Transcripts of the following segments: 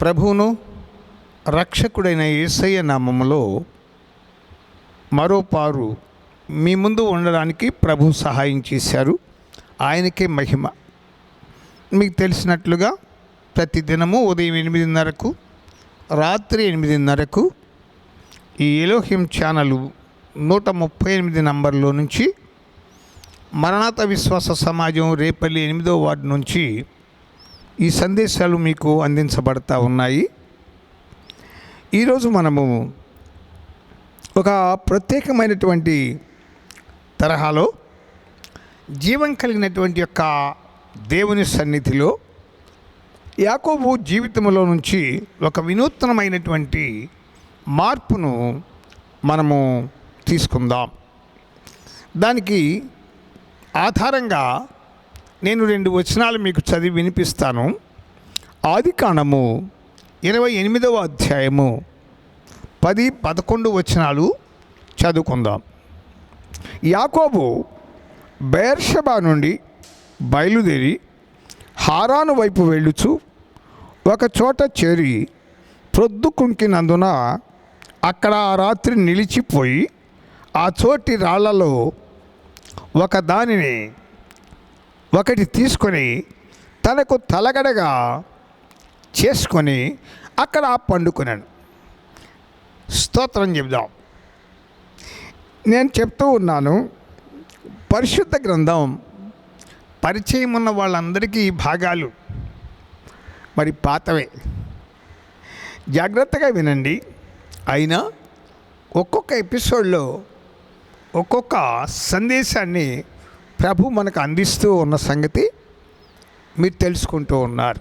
ప్రభువును రక్షకుడైన యేసయ్య నామములో మరోపారు మీ ముందు ఉండడానికి ప్రభు సహాయం చేశారు. ఆయనకే మహిమ. మీకు తెలిసినట్లుగా ప్రతి దినము ఉదయం ఎనిమిదిన్నరకు రాత్రి ఎనిమిదిన్నరకు ఈ ఎలోహిం ఛానల్ నూట ముప్పై ఎనిమిది నంబర్లో నుంచి మరణాత విశ్వాస సమాజం రేపల్లి ఎనిమిదో వార్డు నుంచి ఈ సందేశాలు మీకు అందించబడతా ఉన్నాయి. ఈరోజు మనము ఒక ప్రత్యేకమైనటువంటి తరహాలో జీవం కలిగినటువంటి యొక్క దేవుని సన్నిధిలో యాకోబు జీవితంలో నుంచి ఒక వినూత్నమైనటువంటి మార్పును మనము తీసుకుందాం. దానికి ఆధారంగా నేను రెండు వచనాలు మీకు చదివి వినిపిస్తాను. ఆది కాండము ఇరవై ఎనిమిదవ అధ్యాయము పది పదకొండు వచనాలు చదువుకుందాం. యాకోబు బేర్షబా నుండి బయలుదేరి హారాను వైపు వెళ్ళుచు ఒక చోట చేరి ప్రొద్దుకుంకినందున అక్కడ ఆ రాత్రి నిలిచిపోయి ఆ చోటి రాళ్ళలో ఒక దానిని ఒకటి తీసుకొని తనకు తలగడగా చేసుకొని అక్కడ పండుకున్నాను. స్తోత్రం చెబుదాం. నేను చెప్తూ ఉన్నాను పరిశుద్ధ గ్రంథం పరిచయం ఉన్న వాళ్ళందరికీ ఈ భాగాలు. మరి పాతవే. జాగ్రత్తగా వినండి. అయినా ఒక్కొక్క ఎపిసోడ్లో ఒక్కొక్క సందేశాన్ని ప్రభు మనకు అందిస్తూ ఉన్న సంగతి మీరు తెలుసుకుంటూ ఉన్నారు.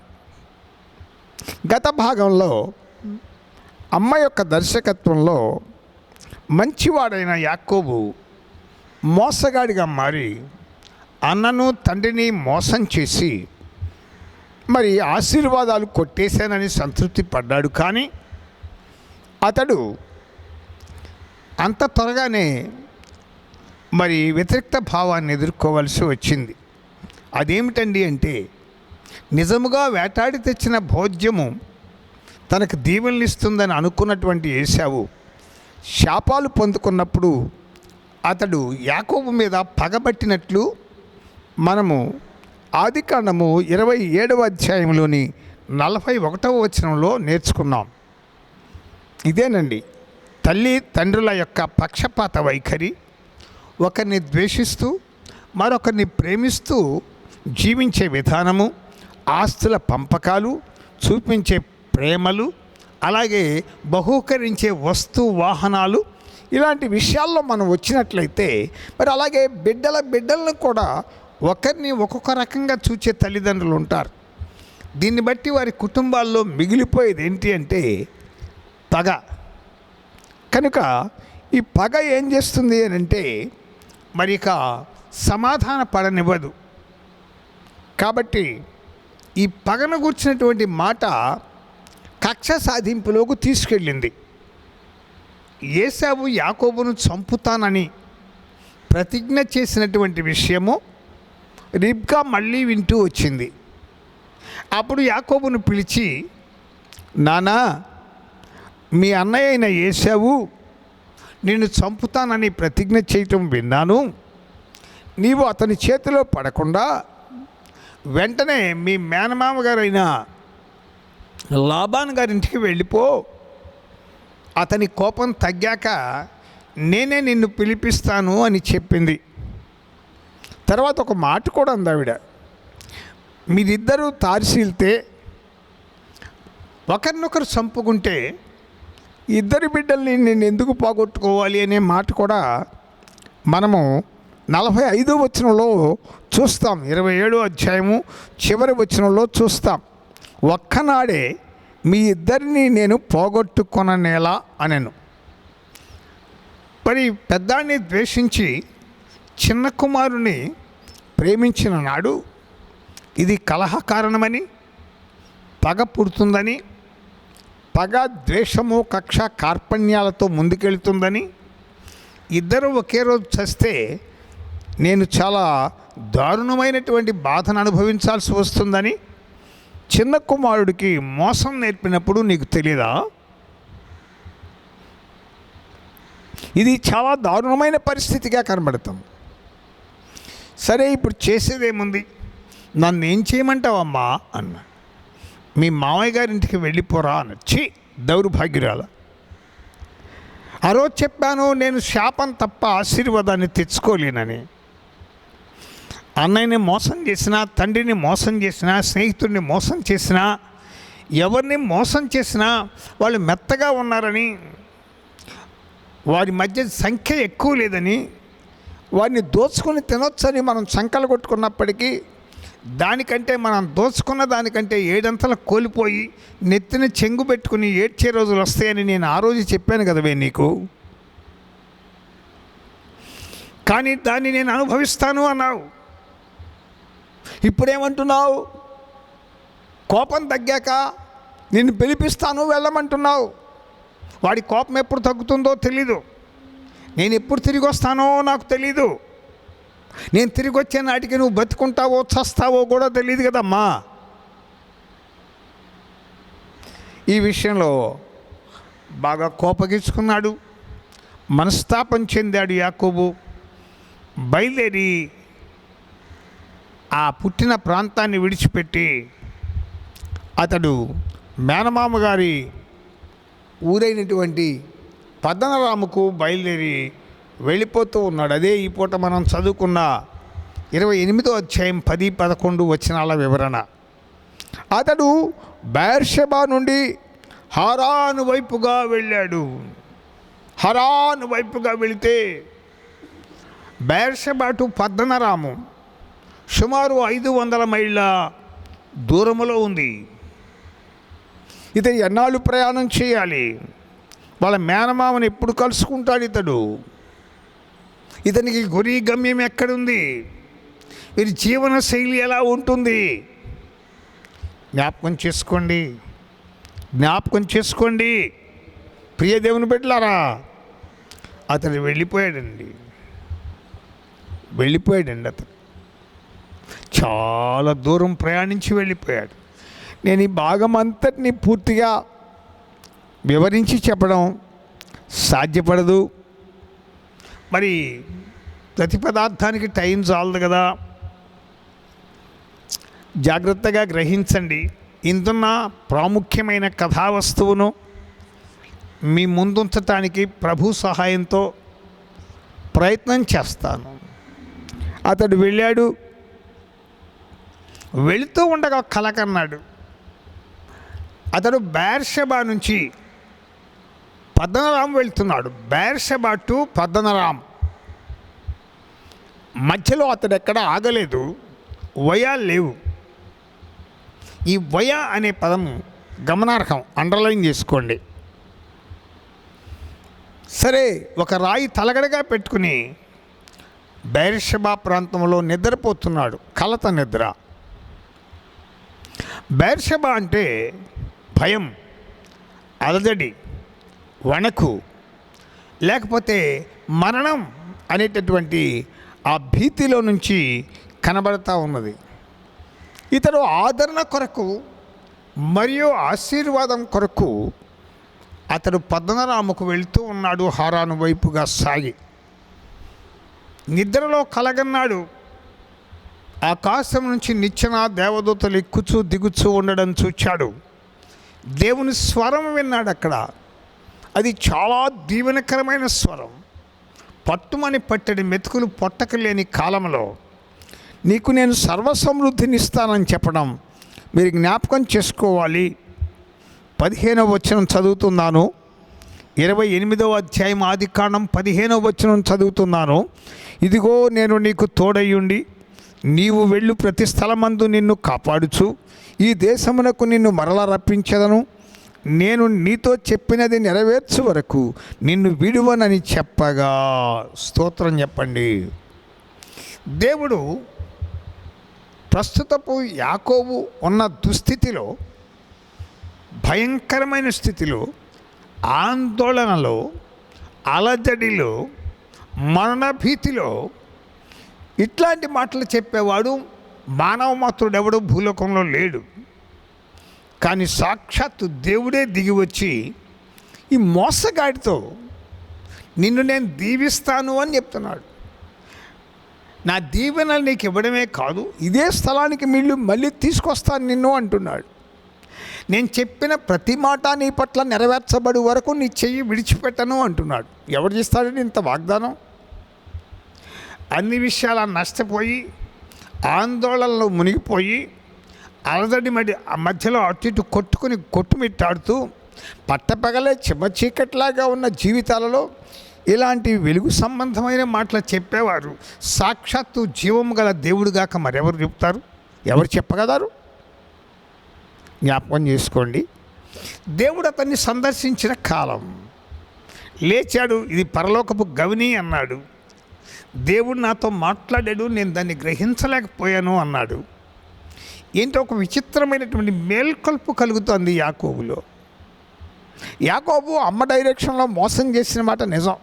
గత భాగంలో అమ్మ యొక్క దర్శకత్వంలో మంచివాడైన యాకోబు మోసగాడిగా మారి అన్నను తండ్రిని మోసం చేసి మరి ఆశీర్వాదాలు కొట్టేశానని సంతృప్తి పడ్డాడు. కానీ అతడు అంత త్వరగానే మరి వ్యతిరేక్త భావాన్ని ఎదుర్కోవాల్సి వచ్చింది. అదేమిటండి అంటే నిజముగా వేటాడి తెచ్చిన భోజ్యము తనకు దీవెనలు ఇస్తుందని అనుకున్నటువంటి ఏసావు శాపాలు పొందుకున్నప్పుడు అతడు యాకోబు మీద పగబట్టినట్లు మనము ఆదికాండము ఇరవై ఏడవ అధ్యాయంలోని నలభై ఒకటవ వచనంలో నేర్చుకున్నాం. ఇదేనండి తల్లి తండ్రుల యొక్క పక్షపాత వైఖరి ఒకరిని ద్వేషిస్తూ మరొకరిని ప్రేమిస్తూ జీవించే విధానము ఆస్తుల పంపకాలు చూపించే ప్రేమలు అలాగే బహూకరించే వస్తు వాహనాలు ఇలాంటి విషయాల్లో మనం వచ్చినట్లయితే మరి అలాగే బిడ్డల బిడ్డలను కూడా ఒకరిని ఒక్కొక్క రకంగా చూచే తల్లిదండ్రులు ఉంటారు. దీన్ని బట్టి వారి కుటుంబాల్లో మిగిలిపోయేది ఏంటి అంటే పగ. కనుక ఈ పగ ఏం చేస్తుంది అని అంటే మరి ఇక సమాధాన పడనివ్వదు. కాబట్టి ఈ పగను కూర్చున్నటువంటి మాట కక్ష సాధింపులోకి తీసుకెళ్ళింది. ఏసావు యాకోబును చంపుతానని ప్రతిజ్ఞ చేసినటువంటి విషయము రిబ్గా మళ్ళీ వింటూ వచ్చింది. అప్పుడు యాకోబును పిలిచి నానా మీ అన్నయ్య అయిన ఏసావు నిన్ను చంపుతానని ప్రతిజ్ఞ చేయటం విన్నాను. నీవు అతని చేతిలో పడకుండా వెంటనే మీ మేనమామ గారైన లాబాన్ గారింటికి వెళ్ళిపో. అతని కోపం తగ్గాక నేనే నిన్ను పిలిపిస్తాను అని చెప్పింది. తర్వాత ఒక మాట కూడా అంది ఆవిడ. మీరిద్దరూ తారసీలితే ఒకరినొకరు చంపుకుంటే ఇద్దరి బిడ్డల్ని నేను ఎందుకు పోగొట్టుకోవాలి అనే మాట కూడా మనము నలభై ఐదో వచనంలో చూస్తాం. ఇరవై ఏడో అధ్యాయము చివరి వచనంలో చూస్తాం. ఒక్కనాడే మీ ఇద్దరిని నేను పోగొట్టుకొననేలా అనెను. మరి పెద్దాన్ని ద్వేషించి చిన్న కుమారుని ప్రేమించిన నాడు ఇది కలహ కారణమని పగ పుడుతుందని పగ ద్వేషము కక్ష కార్పణ్యాలతో ముందుకెళ్తుందని ఇద్దరు ఒకే రోజు చస్తే నేను చాలా దారుణమైనటువంటి బాధను అనుభవించాల్సి వస్తుందని చిన్న కుమారుడికి మోసం నేర్పినప్పుడు నీకు తెలియదా ఇది చాలా దారుణమైన పరిస్థితిగా కనబడుతుంది సరే ఇప్పుడు చేసేదేముంది? నన్ను ఏం చేయమంటావమ్మా? అన్నా. మీ మామయ్య గారింటికి వెళ్ళిపోరా అనొచ్చి దౌర్భాగ్యురాల. ఆ రోజు చెప్పాను నేను శాపం తప్ప ఆశీర్వాదాన్ని తెచ్చుకోలేనని. అన్నయ్యని మోసం చేసినా తండ్రిని మోసం చేసినా స్నేహితుడిని మోసం చేసినా ఎవరిని మోసం చేసినా వాళ్ళు మెత్తగా ఉన్నారని వారి మధ్య సంఖ్య ఎక్కువ లేదని వారిని దోచుకొని తినొచ్చని మనం సంకలు కొట్టుకున్నప్పటికీ దానికంటే మనం దోచుకున్న దానికంటే ఏడంతలు కోల్పోయి నెత్తిన చెంగు పెట్టుకుని ఏడ్చే రోజులు వస్తాయని నేను ఆ రోజు చెప్పాను కదవే నీకు. కానీ దాన్ని నేను అనుభవిస్తాను అన్నావు. ఇప్పుడేమంటున్నావు? కోపం తగ్గాక నిన్ను పిలిపిస్తాను వెళ్ళమంటున్నావు. వాడి కోపం ఎప్పుడు తగ్గుతుందో తెలీదు. నేను ఎప్పుడు తిరిగి వస్తానో నాకు తెలీదు. నేను తిరిగి వచ్చే నాటికి నువ్వు బతుకుంటావో చస్తావో కూడా తెలియదు కదమ్మా. ఈ విషయంలో బాగా కోపగించుకున్నాడు. మనస్తాపం చెందాడు యాకోబు. బయలుదేరి ఆ పుట్టిన ప్రాంతాన్ని విడిచిపెట్టి అతడు మేనమామ గారి ఊరైనటువంటి పద్దనరాముకు బయలుదేరి వెళ్ళిపోతూ ఉన్నాడు. అదే ఈ పూట మనం చదువుకున్న ఇరవై ఎనిమిదో అధ్యాయం పది పదకొండు వచనాల వివరణ. అతడు బేర్షబా నుండి హరాను వైపుగా వెళ్ళాడు. హరాను వైపుగా వెళితే బేర్షబా టు పద్దనరాము సుమారు ఐదు వందల మైళ్ళ దూరములో ఉంది. ఇతడు ఎన్నాళ్ళు ప్రయాణం చేయాలి? వాళ్ళ మేనమామని ఎప్పుడు కలుసుకుంటాడు ఇతడు? ఇతనికి గురి గమ్యం ఎక్కడుంది? వీరి జీవన శైలి ఎలా ఉంటుంది? జ్ఞాపకం చేసుకోండి. జ్ఞాపకం చేసుకోండి. ప్రియ దేవుని బిడ్డలారా అతను వెళ్ళిపోయాడండి. వెళ్ళిపోయాడండి అతను చాలా దూరం ప్రయాణించి వెళ్ళిపోయాడు. నేను ఈ భాగం అంతటిని పూర్తిగా వివరించి చెప్పడం సాధ్యపడదు. మరి ప్రతి పదార్థానికి టైం చాలదు కదా. జాగ్రత్తగా గ్రహించండి. ఇందున్న ప్రాముఖ్యమైన కథావస్తువును మీ ముందుంచటానికి ప్రభు సహాయంతో ప్రయత్నం చేస్తాను. అతడు వెళ్ళాడు. వెళుతూ ఉండగా కలకన్నాడు. అతడు బేర్షబా నుంచి పద్మనరామ్ వెళ్తున్నాడు. బేర్షబా టు పద్మనరామ్ మధ్యలో అతడు ఎక్కడ ఆగలేదు. వయా లేవు. ఈ వయ అనే పదం గమనార్హం. అండర్లైన్ చేసుకోండి. సరే ఒక రాయి తలగడగా పెట్టుకుని బైర్షబా ప్రాంతంలో నిద్రపోతున్నాడు. కలత నిద్ర. బైర్షబా అంటే భయం అలజడి. వణకు. లేకపోతే మరణం అనేటటువంటి ఆ భీతిలో నుంచి కనబడతా ఉన్నది. ఇతడు ఆదరణ కొరకు మరియు ఆశీర్వాదం కొరకు అతడు పద్మనారాముకు వెళ్తూ ఉన్నాడు హారాను వైపుగా సాగి. నిద్రలో కలగన్నాడు. ఆకాశం నుంచి నిచ్చెన దేవదూతలు ఎక్కుచూ దిగుచూ ఉండడం చూచాడు. దేవుని స్వరం విన్నాడు అక్కడ అది చాలా దీవెనకరమైన స్వరం. పట్టుమని పట్టడి మెతుకులు పొట్టక లేని కాలంలో నీకు నేను సర్వసమృద్ధినిస్తానని చెప్పడం మీరు జ్ఞాపకం చేసుకోవాలి. పదిహేనవ వచనం చదువుతున్నాను. ఇరవై ఎనిమిదవ అధ్యాయం ఆది కాండం పదిహేనవ వచనం చదువుతున్నాను. ఇదిగో నేను నీకు తోడయ్యుండి నీవు వెళ్ళు ప్రతి స్థలమందు నిన్ను కాపాడుచు. ఈ దేశమునకు నిన్ను మరల రప్పించదను. నేను నీతో చెప్పినది నెరవేర్చు వరకు నిన్ను విడువనని చెప్పగా. స్తోత్రం చెప్పండి. దేవుడు ప్రస్తుతపు యాకోబు ఉన్న దుస్థితిలో భయంకరమైన స్థితిలో ఆందోళనలో అలజడిలో మరణభీతిలో ఇట్లాంటి మాటలు చెప్పేవాడు మానవ మాత్రుడెవడు భూలోకంలో లేడు. కానీ సాక్షాత్తు దేవుడే దిగి వచ్చి ఈ మోసగాడితో నిన్ను నేను దీవిస్తాను అని చెప్తున్నాడు. నా దీవెనలు నీకు ఇవ్వడమే కాదు ఇదే స్థలానికి మీళ్ళు మళ్ళీ తీసుకొస్తాను నిన్ను అంటున్నాడు. నేను చెప్పిన ప్రతి మాట నీ పట్ల నెరవేర్చబడి వరకు నీ చెయ్యి విడిచిపెట్టను అంటున్నాడు. ఎవరు చేస్తాడని ఇంత వాగ్దానం? అన్ని విషయాలు నష్టపోయి ఆందోళనలో మునిగిపోయి అలదడి మడి ఆ మధ్యలో అటు ఇటు కొట్టుకుని కొట్టుమిట్టాడుతూ పట్టపగలే చిమ్మ చీకట్లాగా ఉన్న జీవితాలలో ఇలాంటి వెలుగు సంబంధమైన మాటలు చెప్పేవారు. సాక్షాత్తు జీవము గల దేవుడుగాక మరెవరు చెప్తారు? ఎవరు చెప్పగలరు? జ్ఞాపకం చేసుకోండి. దేవుడు అతన్ని సందర్శించిన కాలం. లేచాడు ఇది పరలోకపు గవిని అన్నాడు. దేవుడు నాతో మాట్లాడాడు నేను దాన్ని గ్రహించలేకపోయాను అన్నాడు. ఏంటో ఒక విచిత్రమైనటువంటి మేల్కొల్పు కలుగుతోంది యాకోబులో. యాకోబు అమ్మ డైరెక్షన్లో మోసం చేసిన మాట నిజం.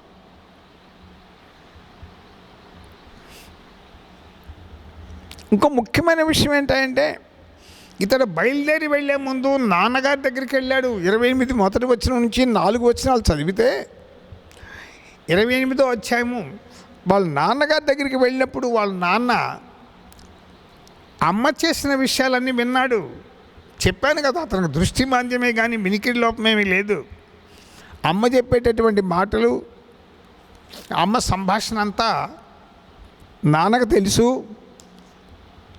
ఇంకో ముఖ్యమైన విషయం ఏంటంటే ఇతడు బయలుదేరి వెళ్ళే ముందు నాన్నగారి దగ్గరికి వెళ్ళాడు. ఇరవై ఎనిమిది మొదటి వచ్చిన నుంచి నాలుగు వచ్చినాలు చదివితే ఇరవై ఎనిమిదో అధ్యాయము వాళ్ళ నాన్నగారి దగ్గరికి వెళ్ళినప్పుడు వాళ్ళ నాన్న అమ్మ చేసిన విషయాలన్నీ విన్నాడు. చెప్పాను కదా అతనికి దృష్టి మాంద్యమే కానీ మినికిడి లోపమేమీ లేదు. అమ్మ చెప్పేటటువంటి మాటలు అమ్మ సంభాషణ అంతా నాన్నకు తెలుసు.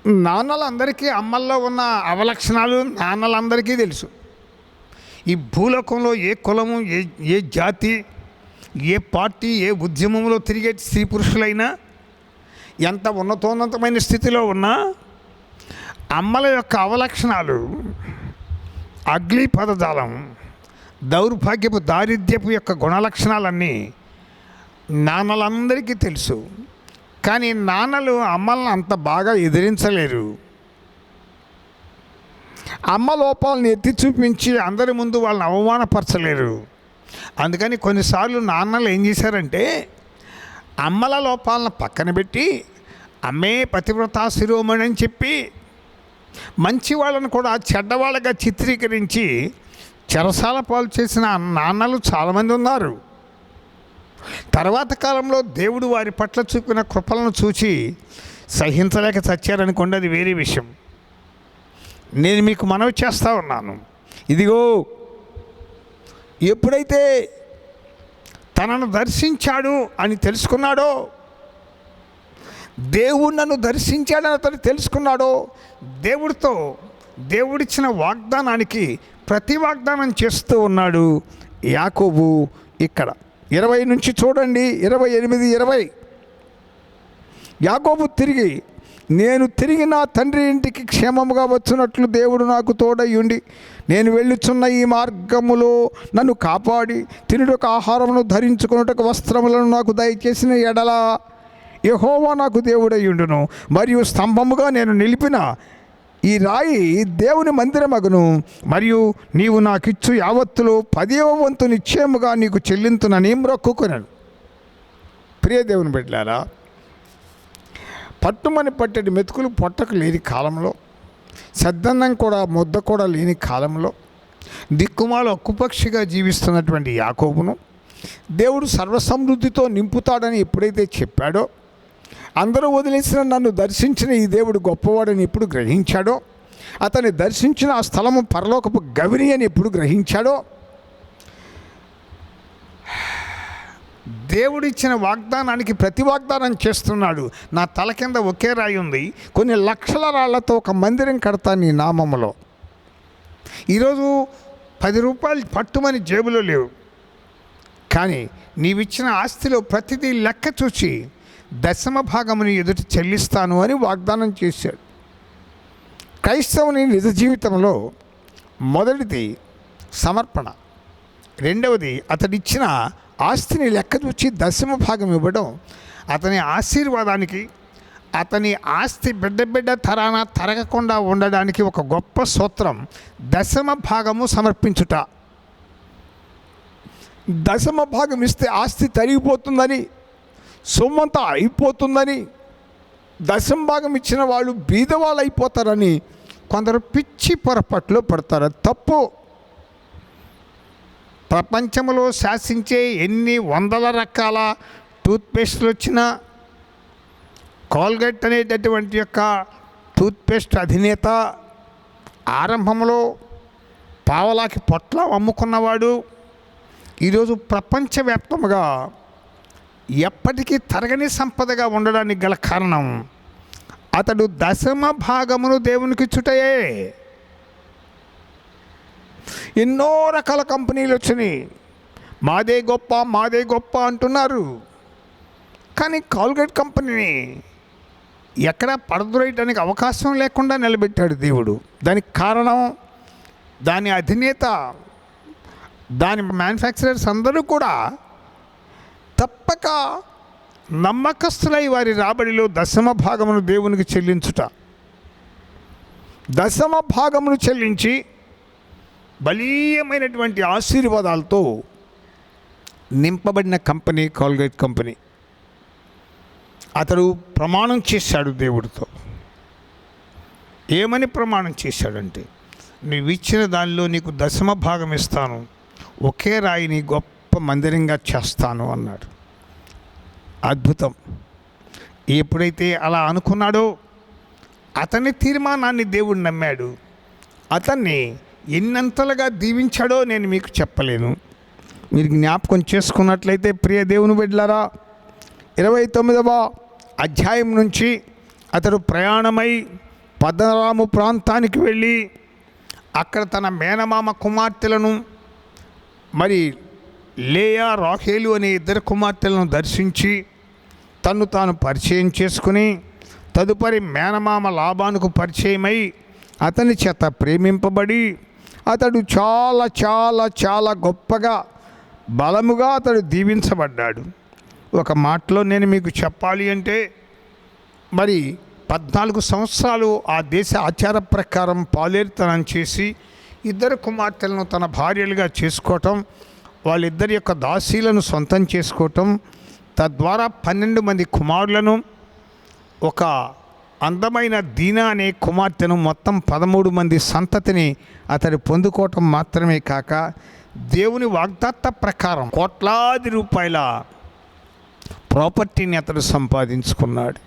నాన్నలందరికీ అమ్మల్లో ఉన్న అవలక్షణాలు నాన్నలందరికీ తెలుసు. ఈ భూలోకంలో ఏ కులము ఏ ఏ జాతి ఏ పార్టీ ఏ ఉద్యమంలో తిరిగే స్త్రీ పురుషులైనా ఎంత ఉన్నతోన్నతమైన స్థితిలో ఉన్నా అమ్మల యొక్క అవలక్షణాలు అగ్లి పదజాలం దౌర్భాగ్యపు దారిద్ర్యపు యొక్క గుణలక్షణాలన్నీ నాన్నలందరికీ తెలుసు. కానీ నాన్నలు అమ్మలను అంత బాగా ఎదిరించలేరు. అమ్మ లోపాలను ఎత్తి చూపించి అందరి ముందు వాళ్ళని అవమానపరచలేరు. అందుకని కొన్నిసార్లు నాన్నలు ఏం చేశారంటే అమ్మల లోపాలను పక్కన పెట్టి అమ్మే పతివ్రత శిరోమణి అని చెప్పి మంచి వాళ్ళను కూడా చెడ్డవాళ్ళగా చిత్రీకరించి చెరసాల పాలు చేసిన నాన్నలు చాలామంది ఉన్నారు. తర్వాత కాలంలో దేవుడు వారి పట్ల చూపిన కృపలను చూచి సహించలేక చచ్చారనుకోండి అది వేరే విషయం. నేను మీకు మనవి చేస్తా ఉన్నాను. ఇదిగో ఎప్పుడైతే తనను దర్శించాడు అని తెలుసుకున్నాడో దేవుడు నన్ను దర్శించాడని అతను తెలుసుకున్నాడో దేవుడితో దేవుడిచ్చిన వాగ్దానానికి ప్రతి వాగ్దానం చేస్తూ ఉన్నాడు యాకోబు ఇక్కడ. ఇరవై నుంచి చూడండి ఇరవై ఎనిమిది ఇరవై. యాకోబు తిరిగి నేను తిరిగి నా తండ్రి ఇంటికి క్షేమముగా వచ్చినట్లు దేవుడు నాకు తోడయ్యుండి నేను వెళ్ళుచున్న ఈ మార్గములో నన్ను కాపాడి తినుటకు ఆహారమును ధరించుకున్నటకు వస్త్రములను నాకు దయచేసిన ఎడల యహోవా నాకు దేవుడై ఉండును మరియు స్తంభముగా నేను నిలిపిన ఈ రాయి దేవుని మందిరమగును. మరియు నీవు నాకిచ్చు యావత్తులు పదేవ వంతు నిశ్చయముగా నీకు చెల్లింతునని మ్రొక్కుకొనను. ప్రియ దేవుని పెట్టారా పట్టుమని పట్టడి మెతుకులు పొట్టకు లేని కాలంలో సద్దన్నం కూడా ముద్ద కూడా లేని కాలంలో దిక్కుమాల ఒక్కుపక్షిగా జీవిస్తున్నటువంటి యాకోబును దేవుడు సర్వసమృద్ధితో నింపుతాడని ఎప్పుడైతే చెప్పాడో అందరూ వదిలేసిన నన్ను దర్శించిన ఈ దేవుడు గొప్పవాడని ఎప్పుడు గ్రహించాడో అతన్ని దర్శించిన ఆ స్థలము పరలోకపు గవిని అని ఎప్పుడు గ్రహించాడో దేవుడిచ్చిన వాగ్దానానికి ప్రతి వాగ్దానం చేస్తున్నాడు. నా తల కింద ఒకే రాయి ఉంది. కొన్ని లక్షల రాళ్ళతో ఒక మందిరం కడతా నీ నామములో. ఈరోజు పది రూపాయలు పట్టుమని జేబులో లేవు. కానీ నీవిచ్చిన ఆస్తిలో ప్రతిదీ లెక్క చూచి దశమ భాగముని ఎదుటి చెల్లిస్తాను అని వాగ్దానం చేశాడు. క్రైస్తవుని నిజ జీవితంలో మొదటిది సమర్పణ రెండవది అతడిచ్చిన ఆస్తిని లెక్కచూచి దశమ భాగం ఇవ్వడం అతని ఆశీర్వాదానికి అతని ఆస్తి బిడ్డ బిడ్డ తరాన తరగకుండా ఉండడానికి ఒక గొప్ప సూత్రం దశమ భాగము సమర్పించుట. దశమ భాగం ఇస్తే ఆస్తి తరిగిపోతుందని సొమ్మంతా అయిపోతుందని దశం భాగం ఇచ్చిన వాళ్ళు బీదవాళ్ళు అయిపోతారని కొందరు పిచ్చి పొరపాట్లు పడతారు. తప్పు. ప్రపంచంలో శాసించే ఎన్ని వందల రకాల టూత్పేస్ట్లు వచ్చినా కాల్గేట్ అనేటటువంటి యొక్క టూత్పేస్ట్ అధినేత ఆరంభంలో పావలాకి పొట్ల అమ్ముకున్నవాడు ఈరోజు ప్రపంచవ్యాప్తంగా ఎప్పటికీ తరగని సంపదగా ఉండడానికి గల కారణం అతడు దశమ భాగమును దేవునికి చుటయే. ఎన్నో రకాల కంపెనీలు వచ్చినాయి. మాదే గొప్ప మాదే గొప్ప అంటున్నారు. కానీ కాల్గేట్ కంపెనీని ఎక్కడ పడదురేయడానికి అవకాశం లేకుండా నిలబెట్టాడు దేవుడు. దానికి కారణం దాని అధినేత దాని మ్యానుఫ్యాక్చరర్స్ అందరూ కూడా తప్పక నమ్మకస్తులై వారి రాబడిలో దశమ భాగమును దేవునికి చెల్లించుట. దశమ భాగమును చెల్లించి బలీయమైనటువంటి ఆశీర్వాదాలతో నింపబడిన కంపెనీ కాల్గేట్ కంపెనీ. అతడు ప్రమాణం చేశాడు దేవుడితో. ఏమని ప్రమాణం చేశాడంటే నువ్వు ఇచ్చిన దానిలో నీకు దశమ భాగం ఇస్తాను. ఒకే రాయిని గొప్ప మందిరంగా చేస్తాను అన్నాడు. అద్భుతం. ఎప్పుడైతే అలా అనుకున్నాడో అతని తీర్మానాన్ని దేవుడు నమ్మాడు. అతన్ని ఎన్నంతలుగా దీవించాడో నేను మీకు చెప్పలేను. మీరు జ్ఞాపకం చేసుకున్నట్లయితే ప్రియ దేవుని బిడ్డలారా ఇరవై తొమ్మిదవ అధ్యాయం నుంచి అతడు ప్రయాణమై పద్మరాము ప్రాంతానికి వెళ్ళి అక్కడ తన మేనమామ కుమార్తెలను మరి లేయా రాహేలు అనే ఇద్దరు కుమార్తెలను దర్శించి తన్ను తాను పరిచయం చేసుకుని తదుపరి మేనమామ లాభానికి పరిచయమై అతని చేత ప్రేమింపబడి అతడు చాలా చాలా చాలా గొప్పగా బలముగా అతడు దీవించబడ్డాడు. ఒక మాటలో నేను మీకు చెప్పాలి అంటే మరి పద్నాలుగు సంవత్సరాలు ఆ దేశ ఆచార ప్రకారం పాలేరుతనం చేసి ఇద్దరు కుమార్తెలను తన భార్యలుగా చేసుకోవటం వాళ్ళిద్దరి యొక్క దాసీలను సొంతం చేసుకోవటం తద్వారా పన్నెండు మంది కుమారులను ఒక అందమైన దీనా అనే కుమార్తెను మొత్తం పదమూడు మంది సంతతిని అతడు పొందుకోవటం మాత్రమే కాక దేవుని వాగ్దత్త ప్రకారం కోట్లాది రూపాయల ప్రాపర్టీని అతడు సంపాదించుకున్నాడు.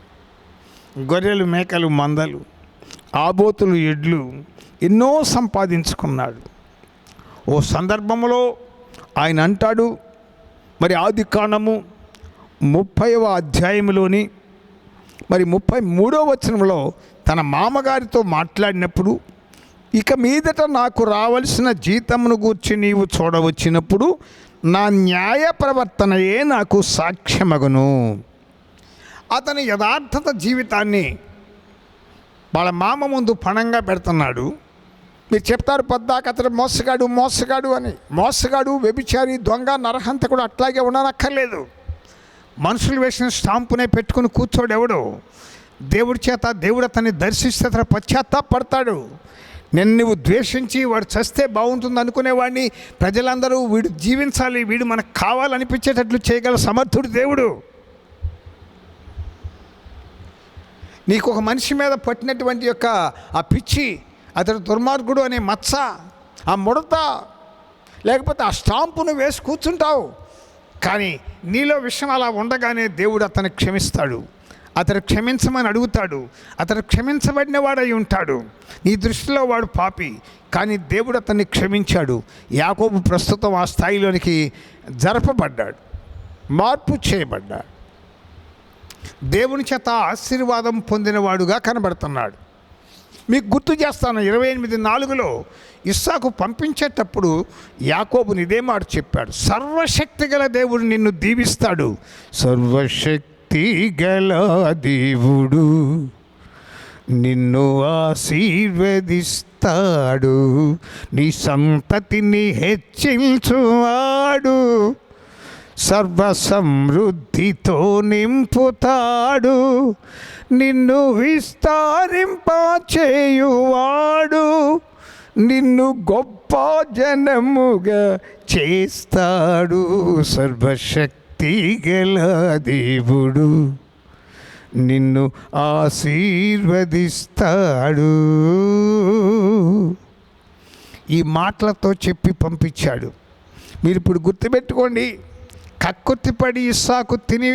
గొర్రెలు మేకలు మందలు ఆబోతులు ఎడ్లు ఎన్నో సంపాదించుకున్నాడు. ఓ సందర్భంలో ఆయన అంటాడు మరి ఆది కాండము ముప్పైవ అధ్యాయంలోని మరి ముప్పై మూడో వచనంలో తన మామగారితో మాట్లాడినప్పుడు ఇక మీదట నాకు రావలసిన జీతమును గూర్చి నీవు చూడవచ్చినప్పుడు నా న్యాయ ప్రవర్తనయే నాకు సాక్ష్యమగును. అతని యథార్థత జీవితాన్ని వాళ్ళ మామ ముందు పణంగా పెడుతున్నాడు. మీరు చెప్తారు పద్దాక అతడు మోసగాడు మోసగాడు అని. మోసగాడు వ్యభిచారి దొంగ నరహంత కూడా అట్లాగే ఉండనక్కర్లేదు. మనుషులు వేసిన స్టాంపునే పెట్టుకుని కూర్చోడు ఎవడు? దేవుడి చేత దేవుడు అతన్ని దర్శిస్తే అతను పశ్చాత్తాపడతాడు. నేను నువ్వు ద్వేషించి వాడు చస్తే బాగుంటుంది అనుకునేవాడిని. ప్రజలందరూ వీడు జీవించాలి వీడు మనకు కావాలనిపించేటట్లు చేయగల సమర్థుడు దేవుడు. నీకు ఒక మనిషి మీద పట్టినటువంటి యొక్క ఆ పిచ్చి అతడు దుర్మార్గుడు అనే మచ్చ ఆ ముడత లేకపోతే ఆ స్టాంపును వేసి కూర్చుంటావు. కానీ నీలో విషయం అలా ఉండగానే దేవుడు అతన్ని క్షమిస్తాడు. అతడు క్షమించమని అడుగుతాడు. అతడు క్షమించబడిన వాడై ఉంటాడు. నీ దృష్టిలో వాడు పాపి కానీ దేవుడు అతన్ని క్షమించాడు. యాకోబు ప్రస్తుతం ఆ స్థాయిలోనికి జరపబడ్డాడు. మార్పు చేయబడ్డాడు. దేవుని చేత ఆశీర్వాదం పొందినవాడుగా కనబడుతున్నాడు. మీకు గుర్తు చేస్తాను ఇరవై ఎనిమిది నాలుగులో ఇస్సాకు పంపించేటప్పుడు యాకోబుని ఇదే మాట చెప్పాడు సర్వశక్తి గల దేవుడు నిన్ను దీవిస్తాడు. సర్వశక్తి గల దేవుడు నిన్ను ఆశీర్వదిస్తాడు నీ సంతతిని హెచ్చించువాడు. సర్వసమృద్ధితో నింపుతాడు నిన్ను విస్తారింప చేయువాడు నిన్ను గొప్ప జనముగా చేస్తాడు సర్వశక్తి గల దేవుడు. నిన్ను ఆశీర్వదిస్తాడు. ఈ మాటలతో చెప్పి పంపించాడు. మీరు ఇప్పుడు గుర్తుపెట్టుకోండి. కక్కుర్తిపడి ఇస్సాకు తిని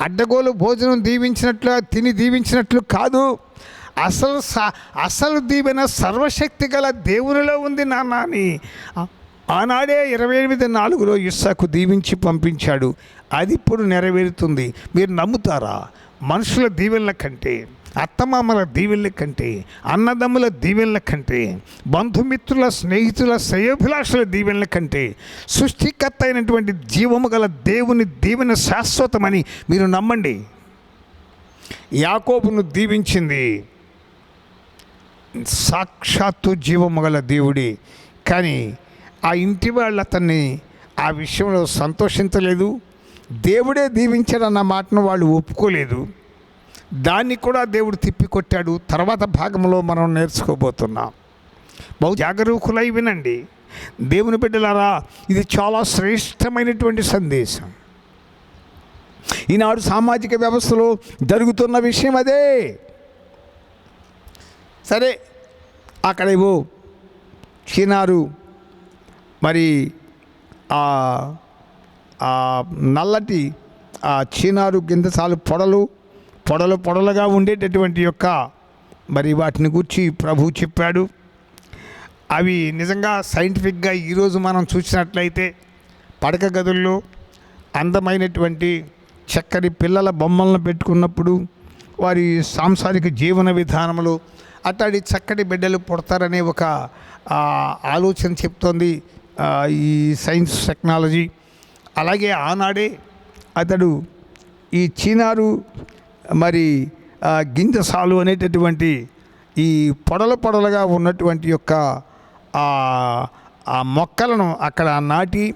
అడ్డగోలు భోజనం దీవించినట్లు తిని దీవించినట్లు కాదు. అసలు అసలు దీవెన సర్వశక్తి గల దేవునిలో ఉంది నాన్న అని. ఆనాడే ఇరవై ఎనిమిది నాలుగులో ఇస్సాకు దీవించి పంపించాడు. అది ఇప్పుడు నెరవేరుతుంది. మీరు నమ్ముతారా? మనుషుల దీవెనల కంటే. అత్తమామల దీవెళ్ళ కంటే అన్నదమ్ముల దీవెళ్ళ కంటే బంధుమిత్రుల స్నేహితుల శ్రేయోభిలాషుల దీవెళ్ళ కంటే సృష్టికర్త అయినటువంటి జీవము గల దేవుని దీవెన శాశ్వతమని మీరు నమ్మండి. యాకోబును దీవించింది సాక్షాత్తు జీవము గల దేవుడి. కానీ ఆ ఇంటి వాళ్ళు అతన్ని ఆ విషయంలో సంతోషించలేదు. దేవుడే దీవించాడన్న మాటను వాళ్ళు ఒప్పుకోలేదు. దాన్ని కూడా దేవుడు తిప్పికొట్టాడు. తర్వాత భాగంలో మనం నేర్చుకోబోతున్నాం. బహు జాగరూకులై వినండి. దేవుని బిడ్డలారా ఇది చాలా శ్రేష్టమైనటువంటి సందేశం. ఈనాడు సామాజిక వ్యవస్థలో జరుగుతున్న విషయం అదే. సరే అక్కడేవో చిన్నారు మరి ఆ నల్లటి ఆ చీనారు గింజసాలు పొడలు పొడలు పొడలుగా ఉండేటటువంటి యొక్క మరి వాటిని గురించి ప్రభు చెప్పాడు. అవి నిజంగా సైంటిఫిక్గా ఈరోజు మనం చూసినట్లయితే పడక గదుల్లో అందమైనటువంటి చక్కని పిల్లల బొమ్మలను పెట్టుకున్నప్పుడు వారి సాంసారిక జీవన విధానములు అట్లాంటి చక్కటి బిడ్డలు పుడతారనే ఒక ఆలోచన చెప్తోంది ఈ సైన్స్ టెక్నాలజీ. అలాగే ఆనాడే అతడు ఈ చీనారు మరి గింజ సాలు అనేటటువంటి ఈ పొడల పొడలుగా ఉన్నటువంటి యొక్క ఆ మొక్కలను అక్కడ నాటి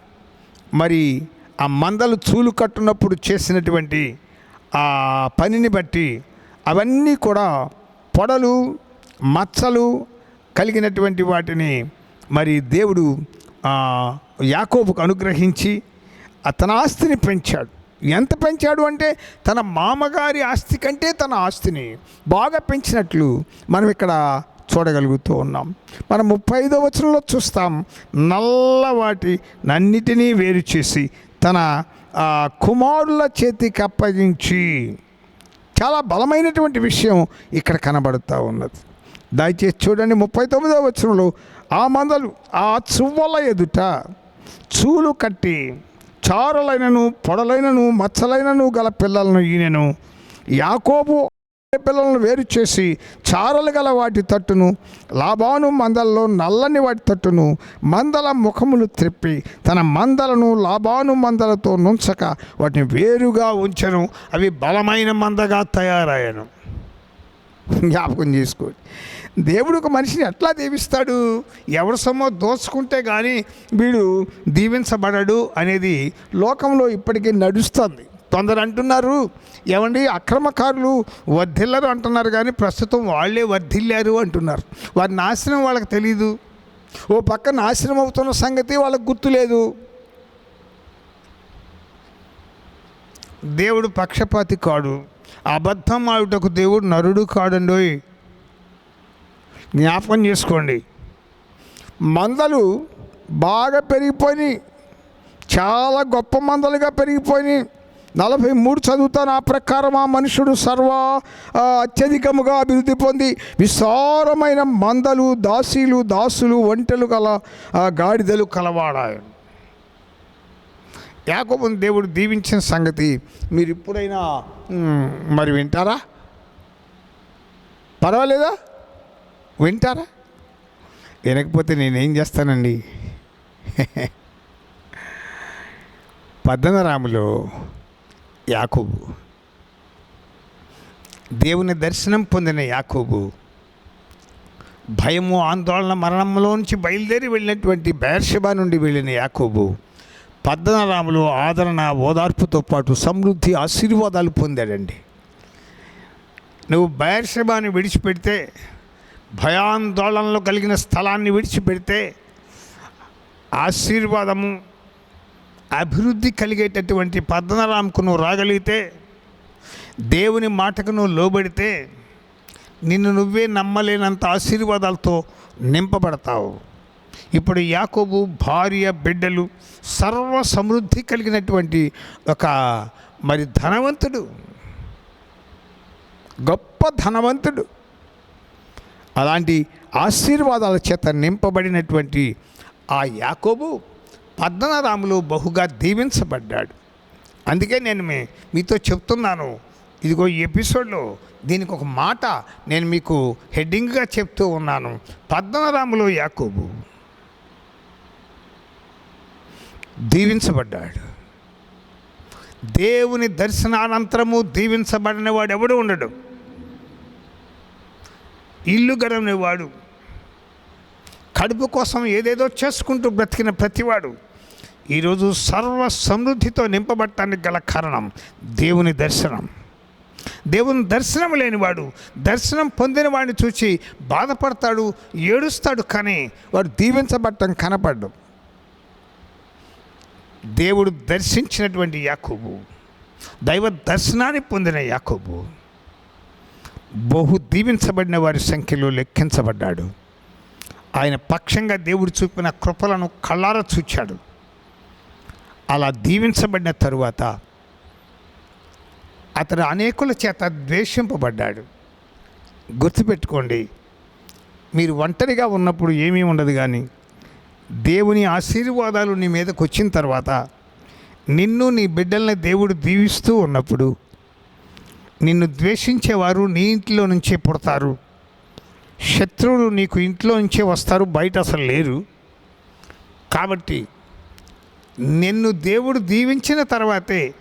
మరి ఆ మందలు చూలు కట్టున్నప్పుడు చేసినటువంటి ఆ పనిని బట్టి అవన్నీ కూడా పొడలు మచ్చలు కలిగినటువంటి వాటిని మరి దేవుడు యాకోబుకు అనుగ్రహించి తన ఆస్తిని పెంచాడు. ఎంత పెంచాడు అంటే తన మామగారి ఆస్తి కంటే తన ఆస్తిని బాగా పెంచినట్లు మనం ఇక్కడ చూడగలుగుతూ ఉన్నాం. మనం ముప్పై ఐదో వచనంలో చూస్తాం నల్లవాటి నన్నిటినీ వేరు చేసి తన కుమారుల చేతికి అప్పగించి. చాలా బలమైనటువంటి విషయం ఇక్కడ కనబడుతూ ఉన్నది. దయచేసి చూడండి ముప్పై తొమ్మిదో వచనంలో ఆ మందలు ఆ చువ్వల ఎదుట చూలు కట్టి చారులైనను పొడలైనను మచ్చలైనను గల పిల్లలను ఈయనను యాకోబు పిల్లలను వేరు చేసి చారలు గల వాటి తట్టును లాభాను మందల్లో నల్లని వాటి తట్టును మందల ముఖములు త్రిప్పి తన మందలను లాభాను మందలతో నుంచక వాటిని వేరుగా ఉంచను. అవి బలమైన మందగా తయారయ్యను. జ్ఞాపకం చేసుకోండి. దేవుడు ఒక మనిషిని ఎట్లా దీవిస్తాడు? ఎవరి సొమ్మో దోచుకుంటే కానీ వీడు దీవించబడడు అనేది లోకంలో ఇప్పటికీ నడుస్తుంది. కొందరు అంటున్నారు ఏమండి అక్రమకారులు వర్ధిల్లరు అంటున్నారు కానీ ప్రస్తుతం వాళ్ళే వర్ధిల్లారు అంటున్నారు. వారి నాశనం వాళ్ళకి తెలియదు ఓ పక్క నాశనం అవుతున్న సంగతి వాళ్ళకి గుర్తులేదు. దేవుడు పక్షపాతి కాడు. అబద్ధం ఆడుటకు దేవుడు నరుడు కాడండోయ్. జ్ఞాపకం చేసుకోండి. మందలు బాగా పెరిగిపోయినాయి. చాలా గొప్ప మందలుగా పెరిగిపోయినాయి. నలభై మూడు చదువుతాను. ఆ ప్రకారం ఆ మనుషుడు సర్వ అత్యధికముగా అభివృద్ధి పొంది విస్తారమైన మందలు దాసీలు దాసులు ఒంటెలు గల గాడిదలు కలవాడాయి యాకోబుని దేవుడు దీవించిన సంగతి మీరు ఇప్పుడైనా మరి వింటారా? పర్వాలేదా? వింటారా? వినకపోతే నేనేం చేస్తానండి? పద్దనరాములో యాకూబు. దేవుని దర్శనం పొందిన యాకూబు భయము ఆందోళన మరణంలోంచి బయలుదేరి వెళ్ళినటువంటి బేర్షబా నుండి వెళ్ళిన యాకూబు పద్దనరాములో ఆదరణ ఓదార్పుతో పాటు సమృద్ధి ఆశీర్వాదాలు పొందాడండి. నువ్వు బయర్షబాని విడిచిపెడితే భయాందోళనలో కలిగిన స్థలాన్ని విడిచిపెడితే ఆశీర్వాదము అభివృద్ధి కలిగేటటువంటి పద్మనారాంకు నువ్వు రాగలిగితే దేవుని మాటకు నువ్వు లోబడితే నిన్ను నువ్వే నమ్మలేనంత ఆశీర్వాదాలతో నింపబడతావు. ఇప్పుడు యాకోబు భార్య బిడ్డలు సర్వ సమృద్ధి కలిగినటువంటి ఒక మరి ధనవంతుడు. గొప్ప ధనవంతుడు. అలాంటి ఆశీర్వాదాల చేత నింపబడినటువంటి ఆ యాకోబు పద్మనారాములు బహుగా దీవించబడ్డాడు. అందుకే నేను మీ మీతో చెప్తున్నాను. ఇదిగో ఈ ఎపిసోడ్లో దీనికి ఒక మాట నేను మీకు హెడ్డింగ్గా చెప్తూ ఉన్నాను. పద్మనారాములు యాకోబు దీవించబడ్డాడు. దేవుని దర్శనానంతరము దీవించబడిన వాడు ఎవడు ఉండడు. ఇల్లు గడవనివాడు. కడుపు కోసం ఏదేదో చేసుకుంటూ బ్రతికిన ప్రతివాడు ఈరోజు సర్వ సమృద్ధితో నింపబడటానికి గల కారణం దేవుని దర్శనం. దేవుని దర్శనం లేనివాడు దర్శనం పొందిన వాడిని చూసి బాధపడతాడు ఏడుస్తాడు కానీ వాడు దీవించబడటం కనపడ్డు. దేవుడు దర్శించినటువంటి యాకోబు దైవ దర్శనాన్ని పొందిన యాకోబు. బహు దీవించబడిన వారి సంఖ్యలో లెక్కించబడ్డాడు. ఆయన పక్షంగా దేవుడు చూపిన కృపలను కళ్ళారా చూచాడు. అలా దీవించబడిన తరువాత అతడు అనేకుల చేత ద్వేషింపబడ్డాడు. గుర్తుపెట్టుకోండి మీరు ఒంటరిగా ఉన్నప్పుడు ఏమీ ఉండదు కానీ దేవుని ఆశీర్వాదాలు నీ మీదకి వచ్చిన తర్వాత నిన్ను నీ బిడ్డల్ని దేవుడు దీవిస్తూ ఉన్నప్పుడు నిన్ను ద్వేషించేవారు నీ ఇంట్లో నుంచే పుడతారు. శత్రువులు నీకు ఇంట్లో నుంచే వస్తారు బయట అసలు లేరు. కాబట్టి నిన్ను దేవుడు దీవించిన తర్వాతే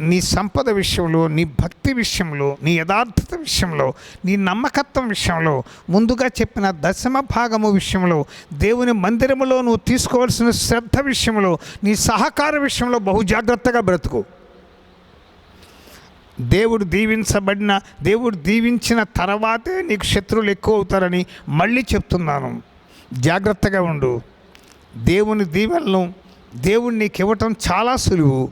నీ సంపద విషయంలో నీ భక్తి విషయంలో నీ యథార్థత విషయంలో నీ నమ్మకత్వం విషయంలో ముందుగా చెప్పిన దశమ భాగము విషయంలో దేవుని మందిరములో నువ్వు తీసుకోవాల్సిన శ్రద్ధ విషయంలో నీ సహకార విషయంలో బహు జాగ్రత్తగా బ్రతుకు. దేవుడు దీవించబడిన దేవుడు దీవించిన తర్వాతే నీకు శత్రువులు ఎక్కువ అవుతారని మళ్ళీ చెప్తున్నాను. జాగ్రత్తగా ఉండు. దేవుని దీవెనలను దేవుడు నీకు ఇవ్వటం చాలా సులువు.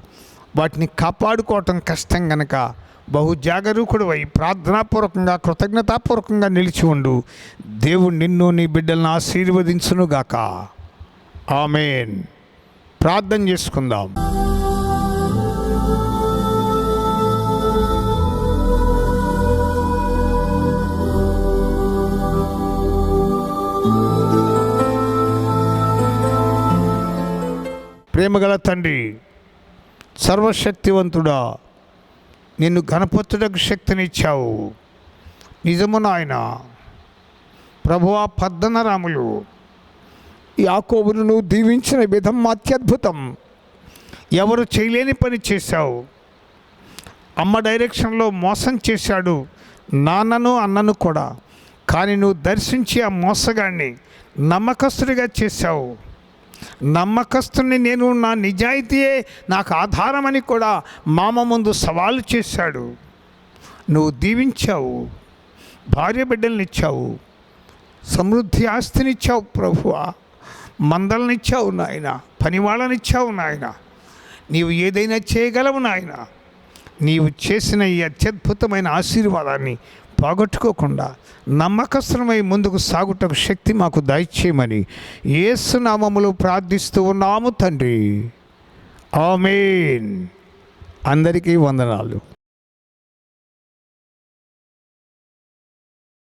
వాటిని కాపాడుకోవటం కష్టం గనక బహు జాగరూకుడు అయి ప్రార్థనాపూర్వకంగా కృతజ్ఞతాపూర్వకంగా నిలిచి ఉండు. దేవుడు నిన్ను నీ బిడ్డలను ఆశీర్వదించునుగాక. ఆమెన్. ప్రార్థన చేసుకుందాం. ప్రేమగల తండ్రి సర్వశక్తివంతుడా నిన్ను గణపతుడకు శక్తినిచ్చావు. నిజము నాయన ప్రభువా పద్దనరాములు యాకోబును నువ్వు దీవించిన విధం అత్యద్భుతం. ఎవరు చేయలేని పని చేశావు. అమ్మ డైరెక్షన్లో మోసం చేశాడు నాన్నను అన్నను కూడా. కానీ నువ్వు దర్శించి ఆ మోసగాడిని నమ్మకస్తుడిగా చేశావు. నమ్మకస్తుని నేను నా నిజాయితీయే నాకు ఆధారమని కూడా మామ ముందు సవాలు చేశాడు. నువ్వు దీవించావు భార్య బిడ్డలనిచ్చావు సమృద్ధి ఆస్తినిచ్చావు ప్రభువా. మందలనిచ్చావు నాయన పనివాళ్ళనిచ్చావు నాయన. నీవు ఏదైనా చేయగలవు నాయన. నీవు చేసిన ఈ అత్యద్భుతమైన ఆశీర్వాదాన్ని పోగొట్టుకోకుండా నమ్మకస్త్రమై ముందుకు సాగుటకు శక్తి మాకు దయచేయమని ఏసునామములు ప్రార్థిస్తూ ఉన్నాము తండ్రి. ఆమెన్. అందరికీ వందనాలు.